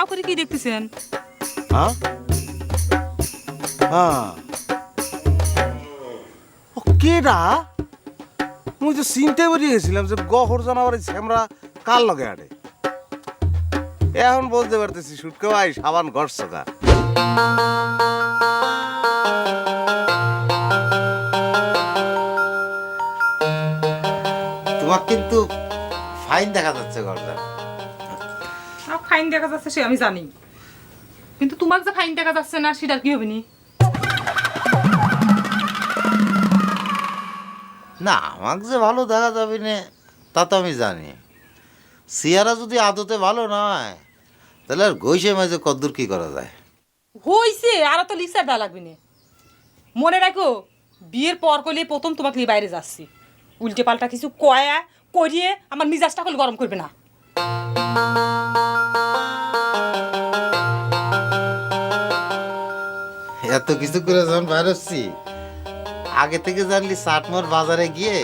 হাও করে কি দেখতেছেন? হ্যাঁ? হ্যাঁ। ও, কেডা? মুই তো চিনতে বেরিয়ে গেছিলাম যে গহর জানাবার শ্যামরা কার লগে আড়ে এখন বলতে পারতেছি, সুটকে ভাই সাবান ঘরছ গা। তোমার কিন্তু ফাইন দেখা যাচ্ছে গর্দান আর ফাইন দেখা যাচ্ছে সে আমি জানি। কিন্তু তোমার যে ফাইন দেখা যাচ্ছে না সেটার কি হবে নি? না আমাকে যে ভালো দেখা যাবে না তা তো আমি জানি। সিয়ারা যদি আদতে ভালো নয় তাহলে আর গৈসে মাঝে কদ্দূর কি করা যায়? হইছে আর তো লিসার দেওয়া লাগবে না। মনে রাখো বিয়ের পর করলে প্রথম তোমাকে নিয়ে বাইরে যাচ্ছি। উল্টে পাল্টা কিছু কয়া করিয়ে আমার মিজাজটা হল গরম করবে না। এত কিছু করে যখন বার হচ্ছি আগে থেকে জানলি সাটমোর বাজারে গিয়ে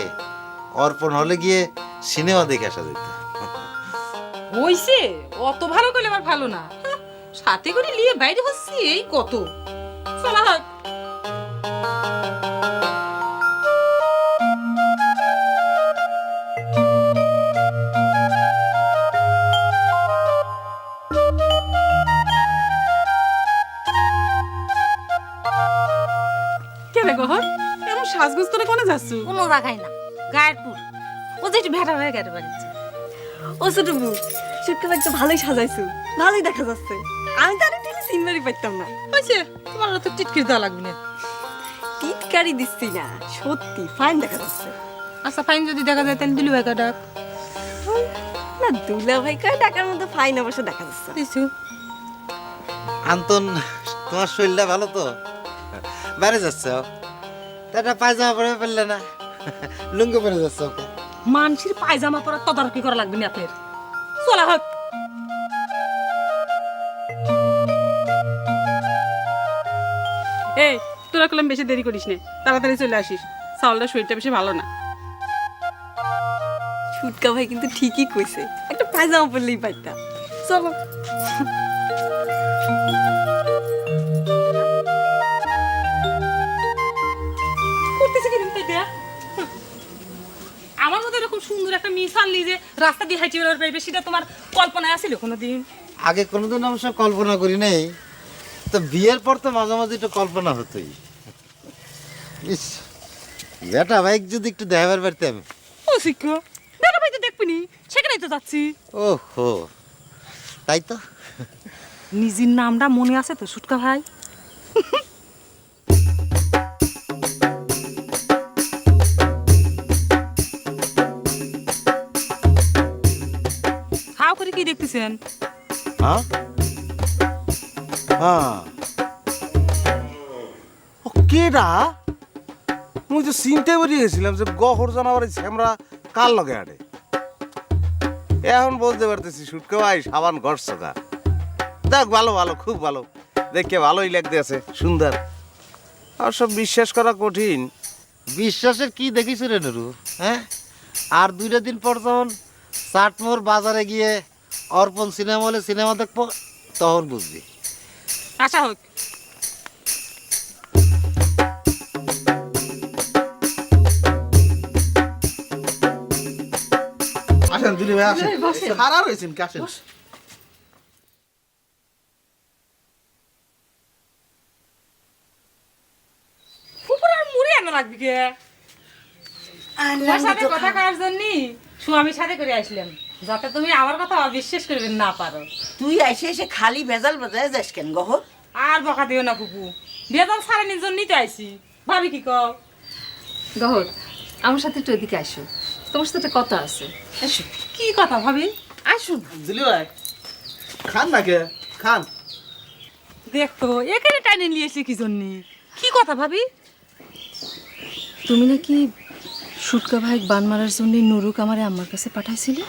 অর্পণ হলে গিয়ে সিনেমা দেখে আসা যেত। হইছে অত ভালো করলে আমার ভালো না। হ্যাঁ, সাথে করে নিয়ে বাইরে হচ্ছি এই কত। চলা হোক গহর এমন সাজগোজ তোরে কোনে যাচ্ছ? কোনো জায়গায় না। গায়ের পুর ও যে একটু ভেটা হয়ে গেতে পারছে ও ছোট বউ শুক্রবার একটু ভালোই সাজাইছো। ভালোই দেখা যাচ্ছে। আমি তো আরে সিনমারি পাইতাম না। হয়েছে তোমার তো টিটকির দেওয়া লাগবে না। টিটকারি দিচ্ছি না। সত্যি ফাইন দেখা যাচ্ছে। আচ্ছা ফাইন যদি দেখা যায় তাহলে দিলু ভাইকা ডাক। না দুলা ভাই কয় টাকার মধ্যে ফাইন অবশ্য দেখা যাচ্ছে। দিছু আন্তন তোমার শরীরটা ভালো তো? বাইরে যাচ্ছ? তা একটা পায়জামা পরে ফেললে না। লুঙ্গি পরে যাচ্ছ ওকে। মানসির পায়জামা পরা তদারকি করা লাগবে না আপনার। চলা হোক। এই তোরা কলম বেশি দেরি করিস নে। তাড়াতাড়ি চলে আসিস। চাউলটা শরীরটা বেশি ভালো না। ছুটকা ভাই কিন্তু ঠিকই কইছে। একটা পায়জামা পরলেই পাইতাম চলো। দেয়া? আমার মতো এরকম সুন্দর একটা মেয়ে ছাড়লি যে রাস্তা দিয়ে হাইটে বেরোর পাইবে সেটা তোমার কল্পনায় আসিল কোনোদিন? আগে কোনোদিন অবশ্য কল্পনা করি নাই। তো বিয়ের পর তো মাঝে মাঝে একটু কল্পনা হতোই। ইস বেটা বাইক যদি একটু দেখাবার পারতাম। ও শিক্ষা দেখা পাইতে দেখবিনি সেখানেই তো যাচ্ছি। ও হো তাই তো। নিজের নামটা মনে আছে তো সুটকা ভাই? করে কি দেখতেছেন? হ্যাঁ? হ্যাঁ। ও কেডা? মুই তো চিনতে বেরিয়ে গেছিলাম যে গহর জানাবার শ্যামরা কার লগে আড়ে? এখন বলতে পারতেছি সুটকে ভাই সাবান ঘরছ দেখ ভালো ভালো খুব ভালো। দেখে ভালোই লাগতে আছে সুন্দর। আর সব বিশ্বাস করা কঠিন। বিশ্বাসের কি দেখিস রে নুরু হ্যাঁ? আর দুইটা দিন পর তখন চাটমোর বাজারে গিয়ে অর্পণ সিনেমা হলে সিনেমা দেখব তখন বুঝবি। আশা হোক। আসেন দিলি ভাই আসেন। খারাপ রয়েছেন কি আসেন। মুড়ি আনা লাগবে কে? তোমার সাথে কথা করার জন্য স্বামীর সাথে করে আসলাম। যাতে তুমি আমার কথা অবিশ্বাস করবে না পারো। তুই এসে এসে খালি ভেজাল বাজায় যাস কেন গহ আর বকা দিও না ফুপু। বেতন সারানির জন্যই তো আইসি ভাবি কি কও? গহর আমার সাথে একটু এদিকে আসো। তোমার সাথে একটা কথা আছে। আসো কি কথা ভাবি? আসুন দিলি ভাই খান না কে খান দেখতো এখানে টাইনে নিয়ে এসে কি জন্য? কি কথা ভাবি? তুমি নাকি সুটকা ভাই বান মারার জন্য নুরুক আমার আমার কাছে পাঠাইছিলে?